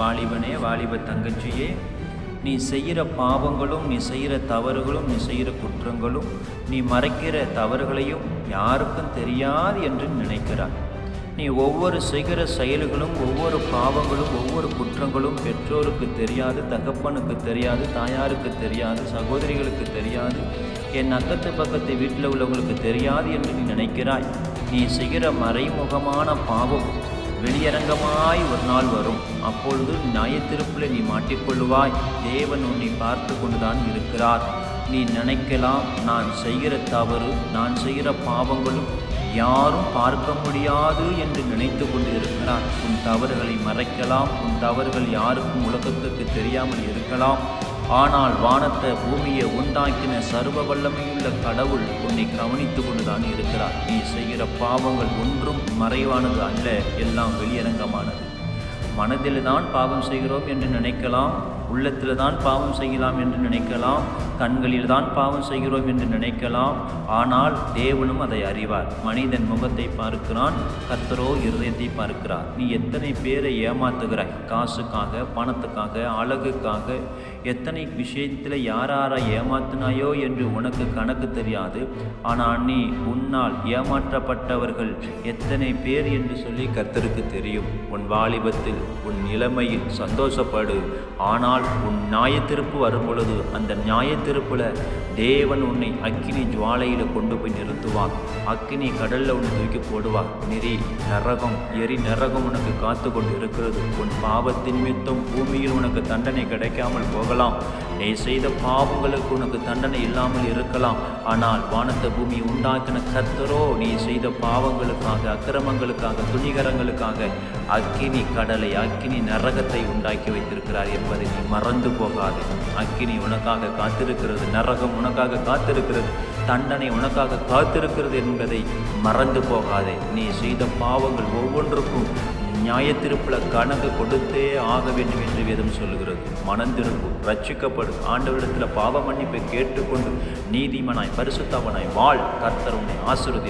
வாலிபனே வாலிப தங்கச்சியே நீ செய்கிற பாவங்களும் நீ செய்கிற தவறுகளும் நீ செய்கிற குற்றங்களும் நீ மறைக்கிற தவறுகளையும் யாருக்கும் தெரியாது என்று நினைக்கிறாய் நீ ஒவ்வொரு செய்கிற செயல்களும் ஒவ்வொரு பாவங்களும் ஒவ்வொரு குற்றங்களும் பெற்றோருக்கு தெரியாது தகப்பனுக்கு தெரியாது தாயாருக்கு தெரியாது சகோதரிகளுக்கு தெரியாது என் அக்கத்து பக்கத்து வீட்டில் உள்ளவங்களுக்கு தெரியாது என்று நீ நினைக்கிறாய். நீ செய்கிற மறைமுகமான பாவம் வெளியரங்கமாய் ஒரு நாள் வரும். அப்பொழுது நியாயத்திருப்பில் நீ மாட்டிக்கொள்ளுவாய். தேவன் உன்னை பார்த்து கொண்டுதான் இருக்கிறார். நீ நினைக்கலாம் நான் செய்கிற தவறு நான் செய்கிற பாவங்களும் யாரும் பார்க்க முடியாது என்று நினைத்து கொண்டு இருக்கிறார். உன் தவறுகளை மறைக்கலாம். உன் தவறுகள் யாருக்கும் உலகத்துக்கு தெரியாமல் இருக்கலாம். ஆனால் வானத்தை பூமியை உண்டாக்கின சர்வ வல்லமையுள்ள கடவுள் உன்னை கவனித்து கொண்டுதான் இருக்கிறார். நீ செய்கிற பாவங்கள் ஒன்றும் மறைவானது அல்ல எல்லாம் வெளியரங்கமானது. மனதில் தான் பாவம் செய்கிறோம் என்று நினைக்கலாம். உள்ளத்தில் தான் பாவம் செய்யலாம் என்று நினைக்கலாம் கண்களில் தான் பாவம் செய்கிறோம் என்று நினைக்கலாம். ஆனால் தேவனும் அதை அறிவார். மனிதன் முகத்தை பார்க்கிறான் கத்தரோ இருதயத்தை பார்க்கிறார். நீ எத்தனை பேரை ஏமாத்துகிறாய்? காசுக்காக பணத்துக்காக அழகுக்காக. எத்தனை விஷயத்தில் யார் ஏமாத்தினாயோ என்று உனக்கு கணக்கு தெரியாது. ஆனால் நீ உன்னால் ஏமாற்றப்பட்டவர்கள் எத்தனை பேர் என்று சொல்லி கர்த்தருக்கு தெரியும். உன் வாலிபத்தில் உன் நிலைமையில் சந்தோஷப்படு. ஆனால் உன் நியாயத்திருப்பு வரும் பொழுது அந்த நியாயத்திருப்பில் தேவன் உன்னை அக்கினி ஜுவாலையில் கொண்டு போய் நிறுத்துவார். அக்கினி கடலில் உன்னை தூக்கி போடுவார். நெறி நரகம் எரி நரகம் உனக்கு காத்து கொண்டு இருக்கிறது உன் பாவத்தின் மித்தம் பூமியில் உனக்கு தண்டனை கிடைக்காமல் போகலாம். நீ செய்த பாவங்களுக்கு உனக்கு தண்டனை இல்லாமல் இருக்கலாம். ஆனால் வானத்த பூமி உண்டாக்கின கத்தரோ நீ செய்த பாவங்களுக்காக அக்கிரமங்களுக்காக துணிகரங்களுக்காக அக்கினி கடலை அக்கினி நரகத்தை உண்டாக்கி வைத்திருக்கிறார் என்பதை நீ மறந்து போகாதே. அக்கினி உனக்காக காத்திருக்கிறது நரகம் உனக்காக காத்திருக்கிறது தண்டனை உனக்காக காத்திருக்கிறது என்பதை மறந்து போகாதே. நீ செய்த பாவங்கள் ஒவ்வொன்றுக்கும் நியாயத்திருப்பில் கணக்கு கொடுத்தே ஆக வேண்டும் என்று வேதம் சொல்லுகிறது. மனந்திருப்பு ரட்சிக்கப்படும் ஆண்டவரிடத்தில் பாவ மன்னிப்பை கேட்டுக்கொண்டு நீதிமனாய் பரிசுத்தவனாய் வாழ். கர்த்தர் உன்னை ஆசிர்வதி